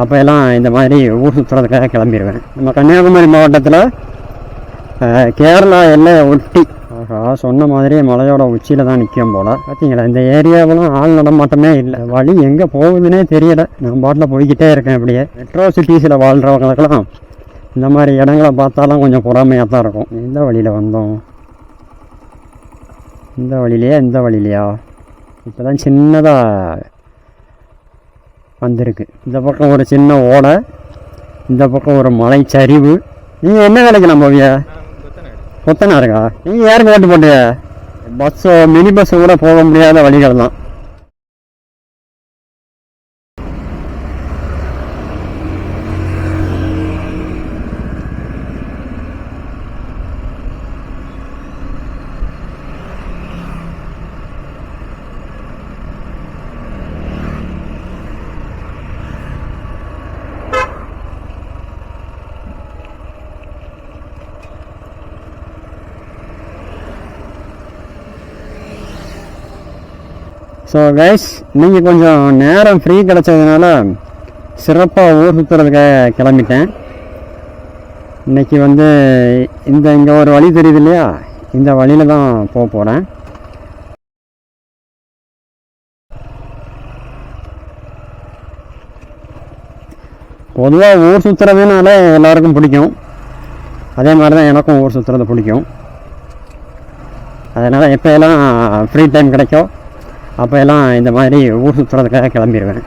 அப்போ எல்லாம் இந்த மாதிரி ஊர் சுற்றுறதுக்காக கிளம்பிடுவேன் நம்ம கன்னியாகுமரி மாவட்டத்தில் கேரளா எல்லை ஒட்டி சொன்ன மாதிரியே மலையோட உச்சியில் தான் நிற்கும் போல். பார்த்தீங்களா இந்த ஏரியாவெல்லாம் ஆள் நடமாட்டமே இல்லை. வழி எங்கே போகுதுன்னே தெரியல. நான் பாட்டில் போய்கிட்டே இருக்கேன் அப்படியே. மெட்ரோ சிட்டிஸில் வாழ்கிறவங்களுக்கெல்லாம் இந்த மாதிரி இடங்களை பார்த்தாலும் கொஞ்சம் பொறாமையாக தான் இருக்கும். எந்த வழியில் வந்தோம்? இந்த வழியிலையா? இந்த வழியிலையா? இப்போ தான் சின்னதாக வந்திருக்கு. இந்த பக்கம் ஒரு சின்ன ஓடை இந்த பக்கம் ஒரு மலை சரிவு நீங்கள் என்ன வேலைக்கு நம்ம போவிய கொத்தனா இருக்கா நீங்கள் யாருக்கு ஓட்டு போட்டிய? பஸ்ஸோ மினி பஸ்ஸு கூட போக முடியாத வழிகள் தான் ஸோ கைஸ் நீங்கள் கொஞ்சம் நேரம் ஃப்ரீ கிடச்சதுனால சிறப்பாக ஊர் சுற்றுறதுக்காக கிளம்பிட்டேன். இன்னைக்கு வந்து இந்த இங்கே ஒரு வழி தெரியுது இல்லையா? இந்த வழியில் தான் போக போகிறேன் பொதுவாக ஊர் சுற்றுறதுனால எல்லாருக்கும் பிடிக்கும். அதே மாதிரி தான் எனக்கும் ஊர் சுற்றுறது பிடிக்கும். அதனால் எப்போ எல்லாம் ஃப்ரீ டைம் கிடைக்கும் அப்போ எல்லாம் இந்த மாதிரி ஊர் சுற்றுறதுக்காக கிளம்பிடுவேன்.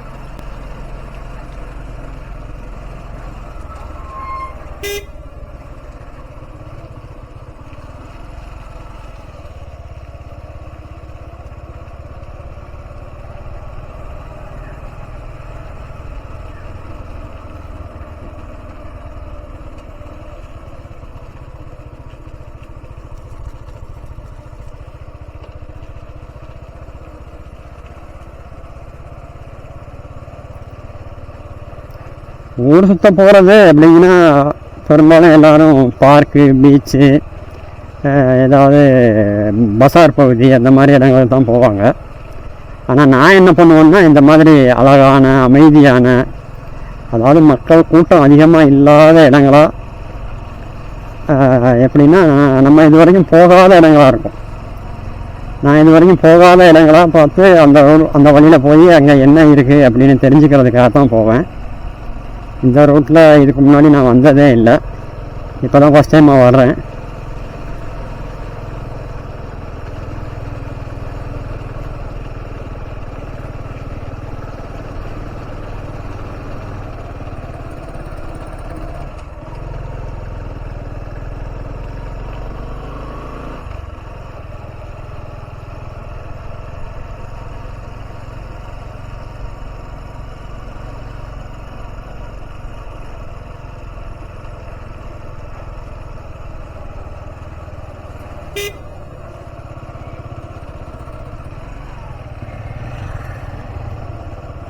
ஊர் சுத்த போகிறது அப்படிங்கன்னா பெரும்பாலும் எல்லோரும் பார்க்கு பீச்சு ஏதாவது பசார் பகுதி அந்த மாதிரி இடங்களுக்கு தான் போவாங்க. ஆனால் நான் என்ன பண்ணுவேன்னா இந்த மாதிரி அழகான அமைதியான அதாவது மக்கள் கூட்டம் அதிகமாக இல்லாத இடங்களா எப்படின்னா நம்ம இது வரைக்கும் போகாத இடங்களாக இருக்கும். நான் இது வரைக்கும் போகாத இடங்களாக பார்த்து அந்த அந்த வழியில் போய் அங்கே என்ன இருக்குது அப்படின்னு தெரிஞ்சுக்கிறதுக்காக தான் போவேன். இந்த ரூட்டில் இதுக்கு முன்னாடி நான் வந்ததே இல்லை. இப்போ தான் ஃபஸ்ட் டைம் வர்றேன்.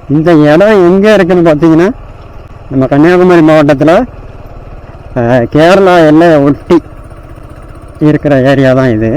இந்த இடம் எங்கே இருக்குன்னு பார்த்தீங்கன்னா நம்ம கன்னியாகுமரி மாவட்டத்தில் கேரளா எல்லை ஒட்டி இருக்கிற ஏரியா தான் இது.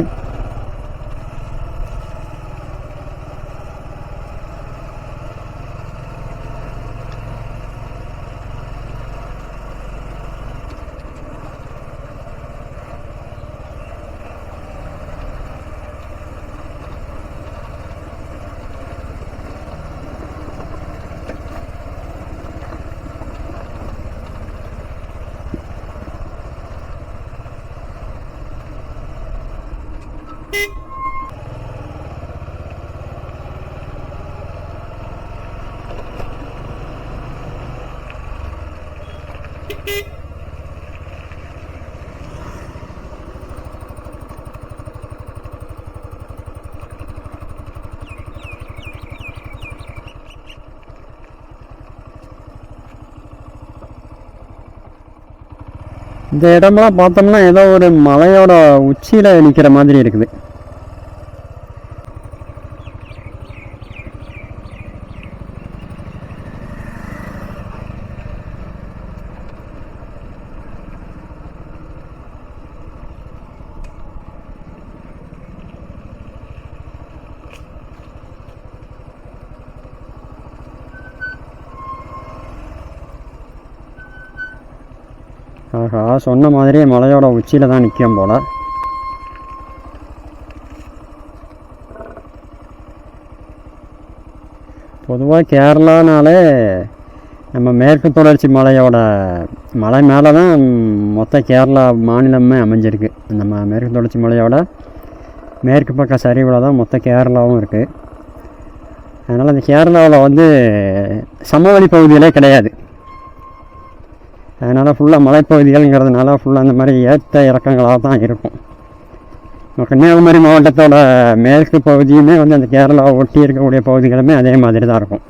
இந்த இடமெல்லாம் பார்த்தோம்னா ஏதோ ஒரு மலையோட உச்சியில் நிற்கிற மாதிரி இருக்குது. நான் சொன்ன மாதிரியே மலையோட உச்சியில் தான் நிற்கும் போல். பொதுவாக கேரளானாலே நம்ம மேற்கு தொடர்ச்சி மலையோட மலை மேலே தான் மொத்த கேரளா மாநிலமே அமைஞ்சிருக்கு. நம்ம மேற்கு தொடர்ச்சி மலையோட மேற்கு பக்க சரிவில் தான் மொத்த கேரளாவும் இருக்குது அதனால் அந்த கேரளாவில் வந்து சமவெளி பகுதியிலே கிடையாது. அதனால் ஃபுல்லாக மலைப்பகுதிகள்ங்கிறதுனால ஃபுல்லாக அந்த மாதிரி ஏற்ற இறக்கங்களாக தான் இருக்கும். கன்னியாகுமரி மாவட்டத்தோட மேற்கு பகுதியுமே வந்து அந்த கேரளாவை ஒட்டி இருக்கக்கூடிய பகுதிகளுமே அதே மாதிரி தான் இருக்கும்.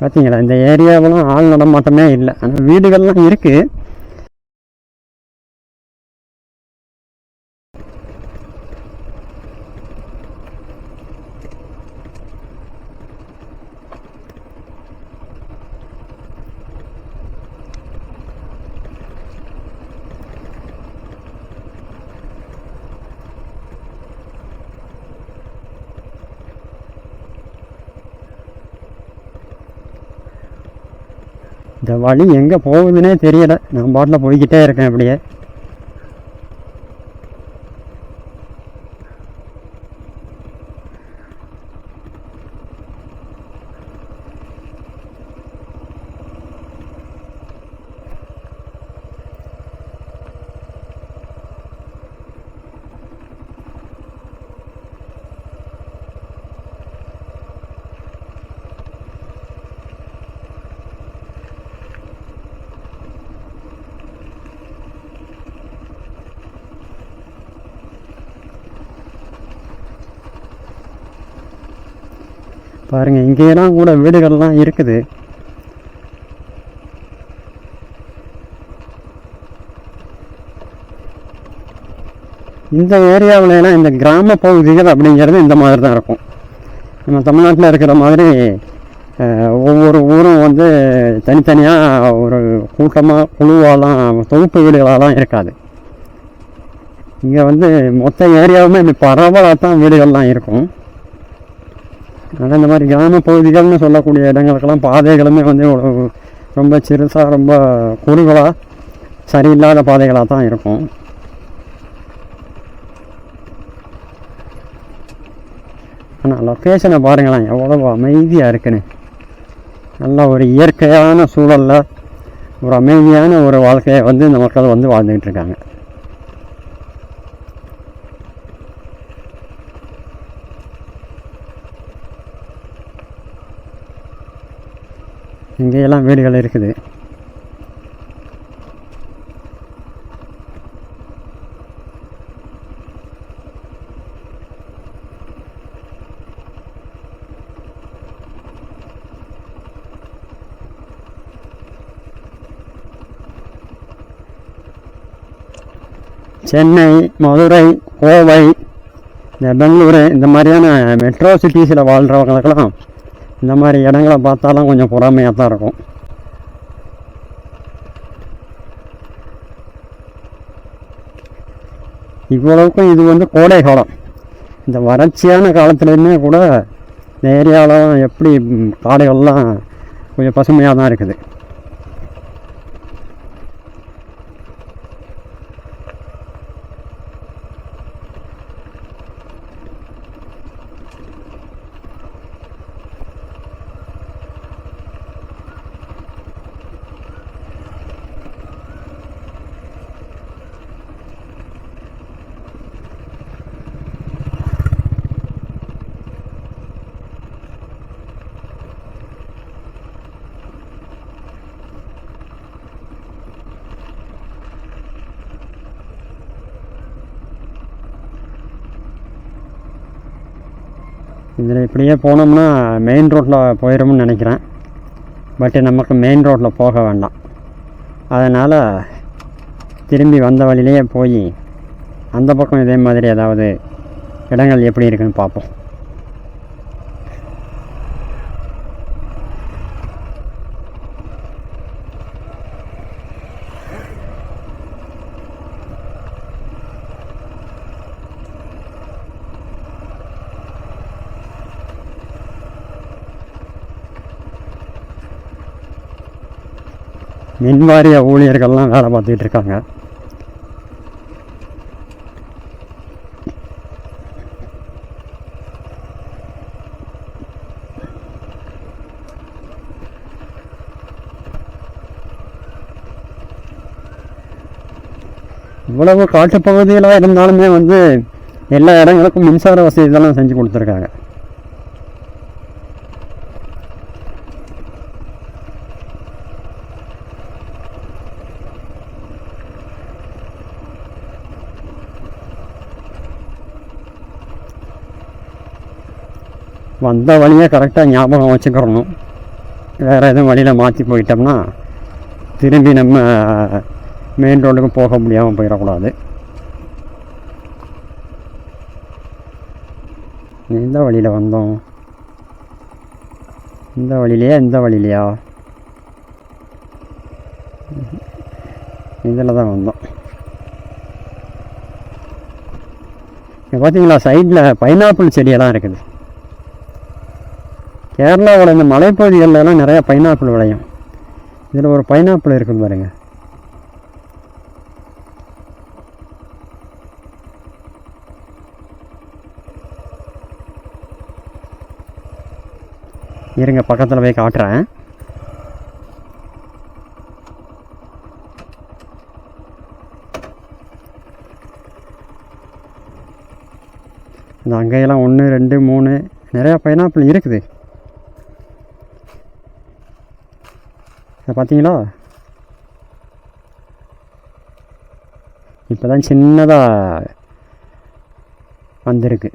பார்த்தீங்களா இந்த ஏரியாவெல்லாம் ஆள் நடமாட்டமே இல்லை. ஆனால் வீடுகள்லாம் இருக்குது இந்த வழி எங்கே போகுதுன்னே தெரியல. நான் பாட்டில் போய்கிட்டே இருக்கேன் அப்படியே. பாருங்கள் இங்கேயெல்லாம் கூட வீடுகள்லாம் இருக்குது. இந்த ஏரியாவிலலாம் இந்த கிராம பகுதிகள் அப்படிங்கிறது இந்த மாதிரி தான் இருக்கும். நம்ம தமிழ்நாட்டில் இருக்கிற மாதிரி ஒவ்வொரு ஊரும் வந்து தனித்தனியாக ஒரு கூட்டமாக குழுவாலாம் தொகுப்பு வீடுகளாலாம் இருக்காது. இங்கே வந்து மொத்த ஏரியாவுமே இப்படி பரவலாக தான் வீடுகள்லாம் இருக்கும். ஆனால் இந்த மாதிரி கிராம பகுதிகள்னு சொல்லக்கூடிய இடங்களுக்கெல்லாம் பாதைகளுமே வந்து ரொம்ப சிறுசாக ரொம்ப குறுகலாக சரியில்லாத பாதைகளாக தான் இருக்கும். ஆனால் லொக்கேஷனை பாருங்களேன் எவ்வளவு அமைதியாக இருக்குன்னு. நல்ல ஒரு இயற்கையான சூழலில் ஒரு அமைதியான ஒரு வாழ்க்கையை வந்து இந்த மக்கள் வந்து வாழ்ந்துக்கிட்டு இருக்காங்க. இங்கேயெல்லாம் வீடுகள் இருக்குது. சென்னை மதுரை கோவை இந்த பெங்களூரு இந்த மாதிரியான மெட்ரோ சிட்டிஸில் வாழ்கிறவங்களுக்கெல்லாம் இந்த மாதிரி இடங்களை பார்த்தாலும் கொஞ்சம் பொறாமையாக தான் இருக்கும். இவ்வளவுக்கும் இது வந்து கோடை காலம். இந்த வறட்சியான காலத்துலேயுமே கூட இந்த ஏரியாவில் எப்படி ம், காடுகள்லாம் கொஞ்சம் பசுமையாக தான் இருக்குது. இதில் இப்படியே போனோம்னா மெயின் ரோட்டில் போயிடும்னு நினைக்கிறேன். பட் நமக்கு மெயின் ரோட்டில் போக வேண்டாம். அதனால் திரும்பி வந்த வழியிலேயே போய் அந்த பக்கம் இதே மாதிரி ஏதாவது இடங்கள் எப்படி இருக்குன்னு பார்ப்போம். மின்வாரிய ஊழியர்கள்லாம் வேலை பார்த்துக்கிட்டு இருக்காங்க. இவ்வளவு காட்டுப்பகுதியெல்லாம் இருந்தாலுமே வந்து எல்லா இடங்களுக்கும் மின்சார வசதி இதெல்லாம் செஞ்சு கொடுத்துருக்காங்க. வந்த வழியை கரெக்டாக ஞாபகம் வச்சுக்கிறணும். வேறு எதுவும் வழியில் மாற்றி போயிட்டோம்னா திரும்பி நம்ம மெயின் ரோடுக்கு போக முடியாமல் போயிடக்கூடாது. எந்த வழியில் வந்தோம்? இந்த வழியிலையா இந்த வழியிலையா? இதில் தான் வந்தோம். இங்கே பார்த்தீங்களா சைடில் பைனாப்பிள் செடியெல்லாம் இருக்குது. கேரளாவோட இந்த மலைப்பகுதிகளெலாம் நிறையா பைனாப்பிள் விளையும். இதில் ஒரு பைனாப்பிள் இருக்குது பாருங்க. இருங்க பக்கத்தில் போய் காட்டுறேன். இந்த அங்கேயெல்லாம் ஒன்று ரெண்டு மூணு நிறையா பைனாப்பிள் இருக்குது. இதை பார்த்தீங்களா? இப்போ தான் சின்னதாக வந்திருக்கு.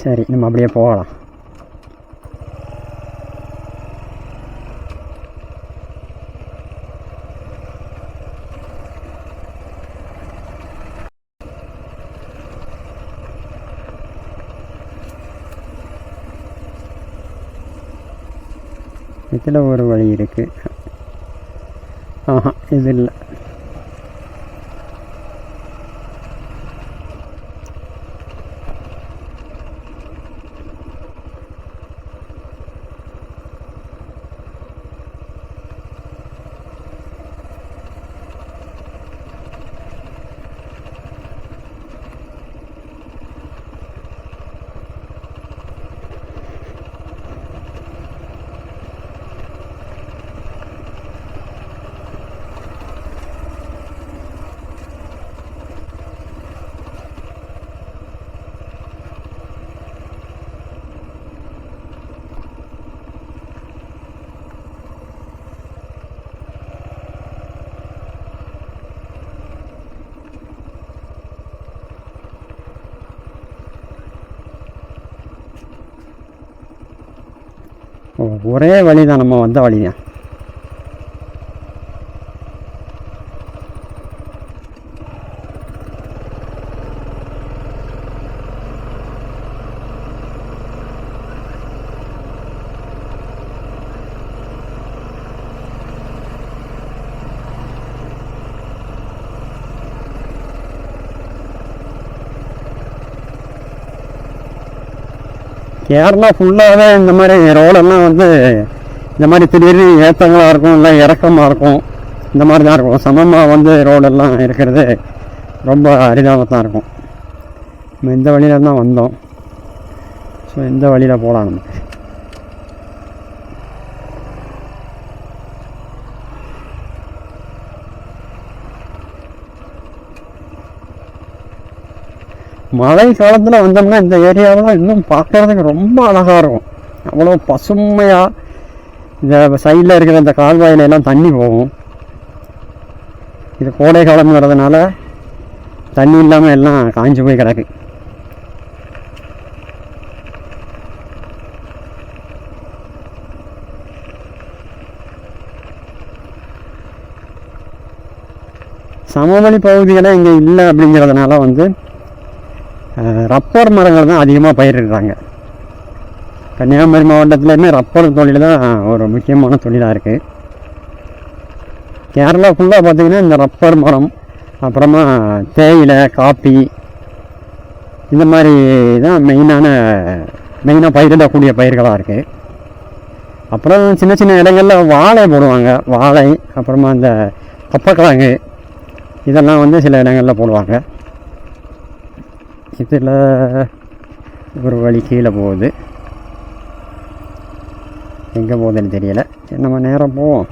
சரி நம்ம அப்படியே போகலாம். இதில் ஒரு வழி இருக்குது ஆஹா இது இல்லை ஓ ஒரே வழி தான் நம்ம வந்த வழி தான் கேரளா ஃபுல்லாகவே இந்த மாதிரி ரோடெல்லாம் வந்து இந்த மாதிரி திடீர்னு ஏற்றங்களாக இருக்கும் இல்லை இறக்கமாக இருக்கும் இந்த மாதிரி தான் இருக்கும். சமமாக வந்து ரோடெல்லாம் இருக்கிறது ரொம்ப அரிதாக தான் இருக்கும். நம்ம இந்த வழியில தான் வந்தோம். ஸோ இந்த வழியில் போகலாம் நம்ம. மழை காலத்தில் வந்தோம்னா இந்த ஏரியாவெல்லாம் இன்னும் பார்க்கறதுக்கு ரொம்ப அழகாக இருக்கும். அவ்வளோ பசுமையாக இந்த சைடில் இருக்கிற இந்த கால்வாயில எல்லாம் தண்ணி போகும். இது கோடை காலம்ங்கிறதுனால தண்ணி இல்லாமல் எல்லாம் காஞ்சு போய் கிடக்கு. சமவெளி பகுதிகளே இங்கே இல்லை அப்படிங்கிறதுனால வந்து ரப்பர் மரங்கள் தான் அதிகமாக பயிரிடுறாங்க. கன்னியாகுமரி மாவட்டத்துலேயுமே ரப்பர் தொழில் தான் ஒரு முக்கியமான தொழிலாக இருக்குது கேரளா ஃபுல்லாக பார்த்தீங்கன்னா இந்த ரப்பர் மரம் அப்புறமா தேயிலை காப்பி இந்த மாதிரி தான் மெயினான மெயினாக பயிரிடக்கூடிய பயிர்களாக இருக்குது அப்புறம் சின்ன சின்ன இடங்களில் வாழை போடுவாங்க. வாழை அப்புறமா இந்த கப்பக்கிழங்கு இதெல்லாம் வந்து சில இடங்களில் போடுவாங்க. இதில் ஒரு வழி கீழே போகுது. எங்கே போகுதுன்னு தெரியலை. சரி, நம்ம நேரம் போவோம்.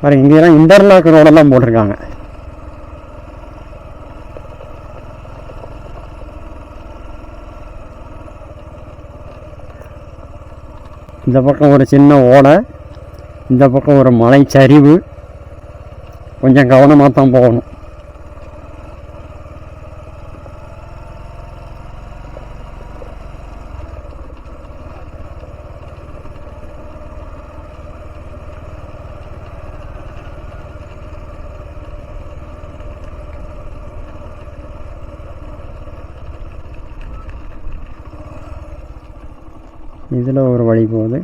பாருங்க இங்கெல்லாம் இன்டர்லாக் ரோடெல்லாம் போட்டிருக்காங்க. இந்த பக்கம் ஒரு சின்ன ஓடை இந்த பக்கம் ஒரு மலை சரிவு கொஞ்சம் கவனமாக தான் போகணும். இதில் ஒரு வழி போகுது.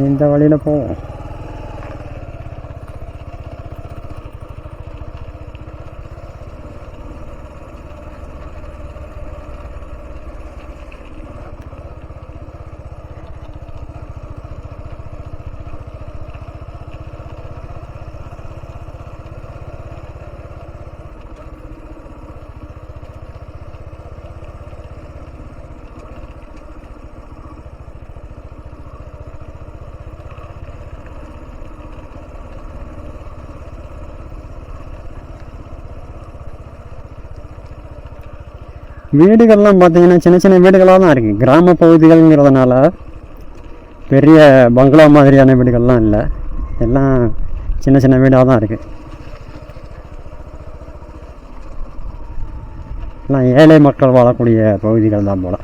இந்த வழியில் போவோம் வீடுகள்லாம் பார்த்தீங்கன்னா சின்ன சின்ன வீடுகளாக தான் இருக்குது கிராம பகுதிகள்ங்கிறதுனால பெரிய பங்களா மாதிரியான வீடுகள்லாம் இல்லை. எல்லாம் சின்ன சின்ன வீடாக தான் இருக்குது எல்லாம் ஏழை மக்கள் வாழக்கூடிய பகுதிகள் தான் போல.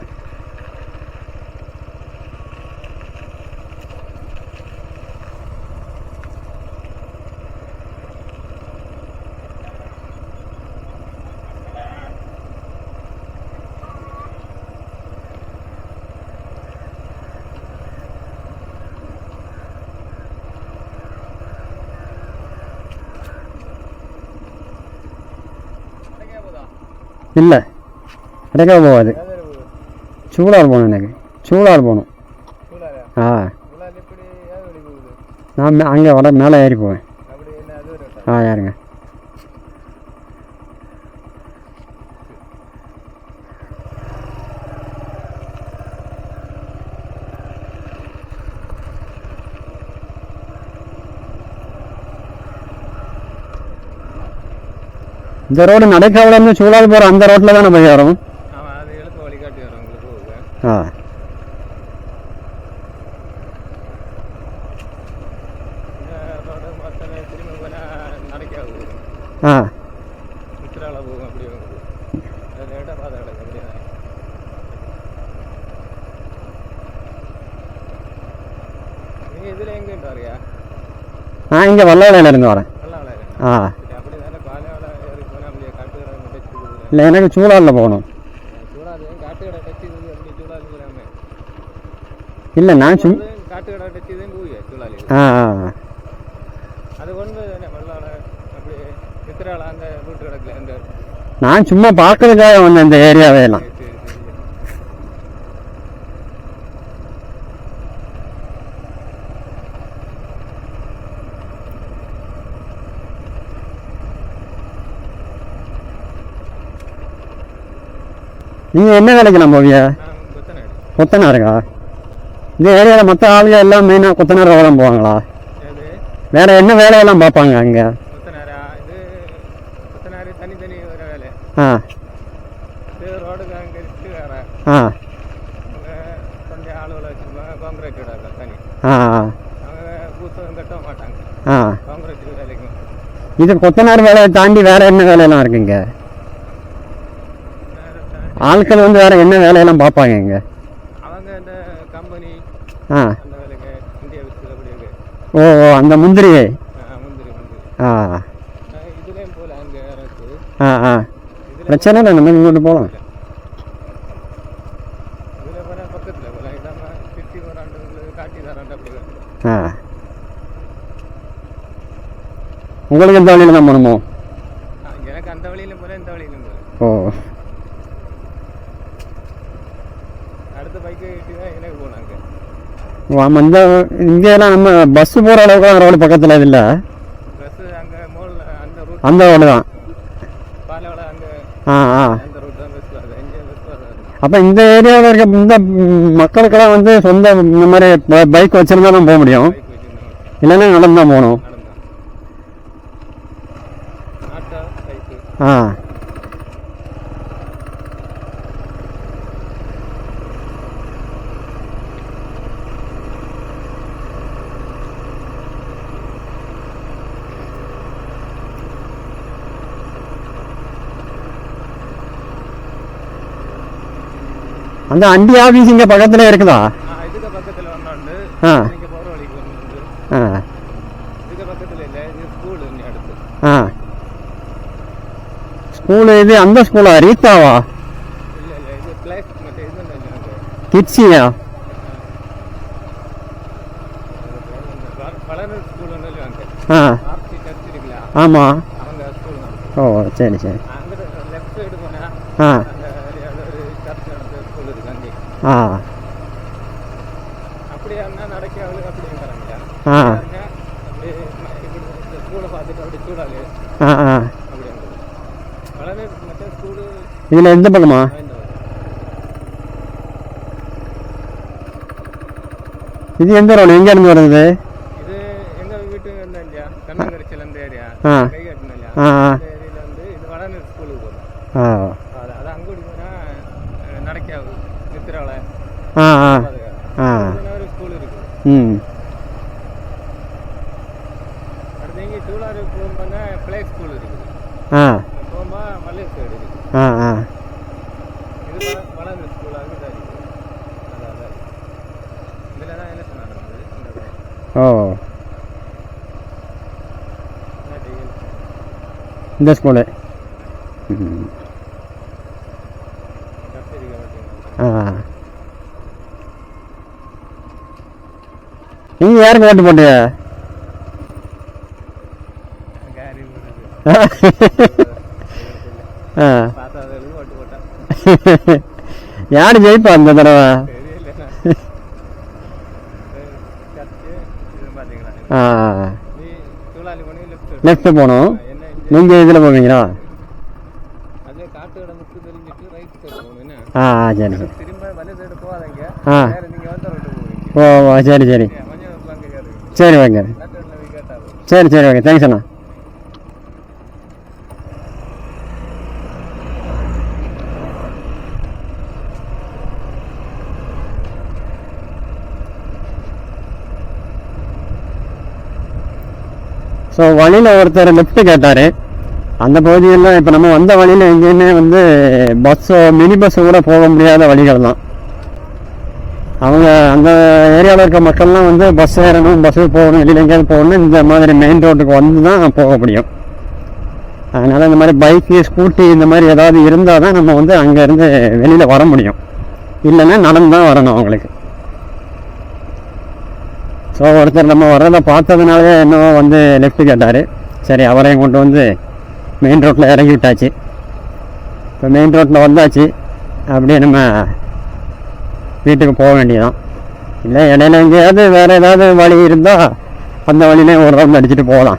இல்லை. கிடைக்க போகாது சூளார் போகணும் எனக்கு. சூளார் போகணும். ஆ. நான் அங்கே வட மேலே ஏறி போவேன். ஆ யாருங்க இந்த ரோடு நடைக்காவிலேருந்து சூழல் போகிற அந்த ரோட்டில் தானே உங்களுக்கு போகுது ஆ. நடக்காது ஆ. மித்திரால போகும் அப்படி உங்களுக்கு இல்லை எனக்கு சூழலில் போகணும். இல்லை நான் சும் ஆ ஆ. நான் சும்மா பார்க்கறதுக்காக வந்தேன் இந்த ஏரியாவே எல்லாம் சரி சரி சரி நீங்கள் என்ன வேலைக்கெல்லாம் போவியா நான் கொத்தனாடு கொத்தனாருக்கா? இந்த ஏரியாவில் மற்ற ஆளுங்க எல்லாம் மெயினாக கொத்தனார் வேலை போவாங்களா? வேற என்ன வேலையெல்லாம் பார்ப்பாங்க அங்கே? ஆ. ஆ. இது கொத்தனார் வேலையை தாண்டி வேற என்ன வேலையெல்லாம் இருக்குங்க ஆட்கள் வந்து வேற என்ன வேலையெல்லாம் பார்ப்பாங்க இங்க? அவங்க இந்த கம்பெனி ஆ. ஓ ஓ அந்த முந்திரி. ஆ ஆ. ஆ பிரச்சனை இல்லை நம்ம இங்கே போகலாம் ஆ. உங்களுக்கு எந்த வழியில் தான் போகணுமோ? எனக்கு அந்த வழியிலும் போகிறேன் இந்த வழியிலும் ஓ. ஆமாம் இந்த இங்கெல்லாம் நம்ம பஸ்ஸு போகிற அளவுக்கு ரோடு பக்கத்தில் இல்லை. அந்த ரூட் தான். ஆ ஆ. அப்போ இந்த ஏரியாவில் இருக்க இந்த மக்களுக்கெல்லாம் வந்து சொந்த இந்த மாதிரி பைக் வச்சுருந்தா தான் போக முடியும். இல்லைன்னா நடந்து தான் போகணும். ஆ. அந்த அண்டி ஆஃபீஸ் இங்கே பக்கத்தில் இருக்குதா? ஆ இதுக்கு பக்கத்தில் ஒன்று ஆ. நீங்கள் போகிற வழிக்கு ஒன்று ஆ. இதுக்கு பக்கத்தில் இல்லை இது ஸ்கூல் இங்கே அடுத்து. ஆ. ஸ்கூலு இது அந்த ஸ்கூலா ரீத்தாவா? இல்லை இல்லை இது பிளேஸ் மற்ற இது இல்லை அங்கே கிட்ஸியா ஸ்கூல் ஆ. ஆர்சி சர்ச் இருக்குல்ல ஆமாம் அவங்க ஸ்கூல் ஓ சரி சரி. லெஃப்ட் சைடு ஆ. அப்படியே வளர்ந்து மற்ற ஸ்கூலு இதில் எந்த பக்கமா? இது எந்த ரோடு? எங்கேருந்து வருது? இது எங்க வீட்டு இல்லையா கண்ணங்கரிச்சல் அந்த ஏரியா. ஆ. ஆ ஆ. வந்து இது வளர்ந்து ஸ்கூலுக்கு போகும் ஆ அது அது அங்கே போனா நடக்க நித்திராவில் ஆ ஆ ஆ ஒரு ஸ்கூல் இருக்கு ம் அடுத்து இங்கே சூழாறு போகும்போது பிளே ஸ்கூல் இருக்குது. ஆ. போகும்போது மல்லிகை சைடு இருக்கு ஆ ஆ. இது வள- வளர்ந்த ஸ்கூலாக இதாக இதில் தான் என்ன பையன். ஓ. இந்த ஸ்கூலு நீங்கள் யாருக்கு ஓட்டு போட்டு கேரி போடுறது. ஆ. பார்த்தா அதுகளுக்கு ஓட்டு போட்டா யார் ஜெயிப்பா இந்த தடவை? லெஃப்ட் போகணும். நீங்கள் இதில் போவீங்களா? ஆ சரி. ஆ. நீங்க ஓ சரி சரி. சரி ஓகே சரி சரி ஓகே தேங்க்ஸ் அண்ணா. ஸோ வழியில் ஒருத்தர் லெஃப்ட் கேட்டார். அந்த பகுதியெல்லாம் இப்போ நம்ம வந்த வழியில் எங்கேயுமே வந்து பஸ்ஸோ மினி பஸ்ஸோ கூட போக முடியாத வழிகள் தான் அவங்க அந்த ஏரியாவில் இருக்க மக்கள்லாம் வந்து பஸ் ஏறணும் பஸ்ஸு போகணும் வெளியில் எங்கேயாவது போகணும் இந்த மாதிரி மெயின் ரோட்டுக்கு வந்து தான் போக முடியும். அதனால் இந்த மாதிரி பைக்கு ஸ்கூட்டி இந்த மாதிரி ஏதாவது இருந்தால் தான் நம்ம வந்து அங்கேருந்து வெளியில் வர முடியும். இல்லைன்னா நடந்து தான் வரணும் அவங்களுக்கு. ஸோ ஒருத்தர் நம்ம வர்றதை பார்த்ததுனாலே என்னவோ வந்து லெஃப்ட் கேட்டார். சரி அவரையும் கொண்டு வந்து மெயின் ரோட்டில் இறங்கி விட்டாச்சு. இப்போ மெயின் ரோட்டில் வந்தாச்சு. அப்படியே நம்ம வீட்டுக்கு போக வேண்டியதான் இல்லை இடையில எங்கேயாவது வேறு ஏதாவது வழி இருந்தால் அந்த வழியிலே ஒரு ரவுண்ட் அடிச்சுட்டு போகலாம்.